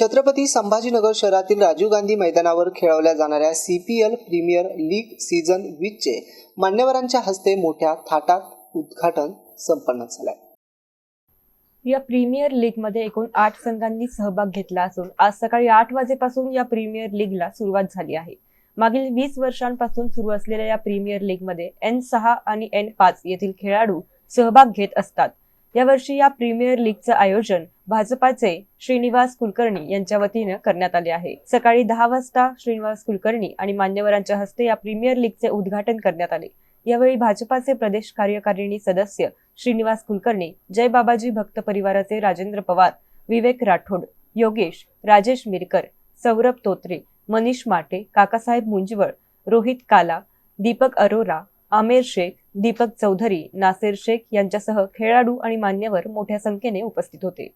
छत्रपती संभाजीनगर शहरातील राजीव गांधी मैदानावर खेळवल्या जाणाऱ्या C P L premier league season वीसचे मान्यवरांच्या हस्ते मोठ्या थाटात उद्घाटन संपन्न झालंय. या प्रीमियर लीगमध्ये एकूण आठ संघांनी सहभाग घेतला असून आज सकाळी आठ वाजेपासून या प्रीमियर लीगला सुरुवात झाली आहे. मागील वीस वर्षांपासून सुरू असलेल्या या प्रीमियर लीगमध्ये एन सहा आणि एन पाच येथील खेळाडू सहभाग घेत असतात. यावर्षी या प्रीमियर लीगचं आयोजन भाजपाचे श्रीनिवास कुलकर्णी यांच्या वतीनं करण्यात आले आहे. सकाळी दहा वाजता श्रीनिवास कुलकर्णी आणि मान्यवरांच्या हस्ते या प्रीमियर लीगचे उद्घाटन करण्यात आले. यावेळी भाजपाचे प्रदेश कार्यकारिणी सदस्य श्रीनिवास कुलकर्णी जय बाबाजी भक्त परिवाराचे राजेंद्र पवार विवेक राठोड योगेश राजेश मिरकर सौरभ तोत्रे मनीष माटे काकासाहेब मुंजवळ रोहित काला दीपक अरोरा आमेर शेख दीपक चौधरी नासेर शेख यांच्यासह खेळाडू आणि मान्यवर मोठ्या संख्येने उपस्थित होते.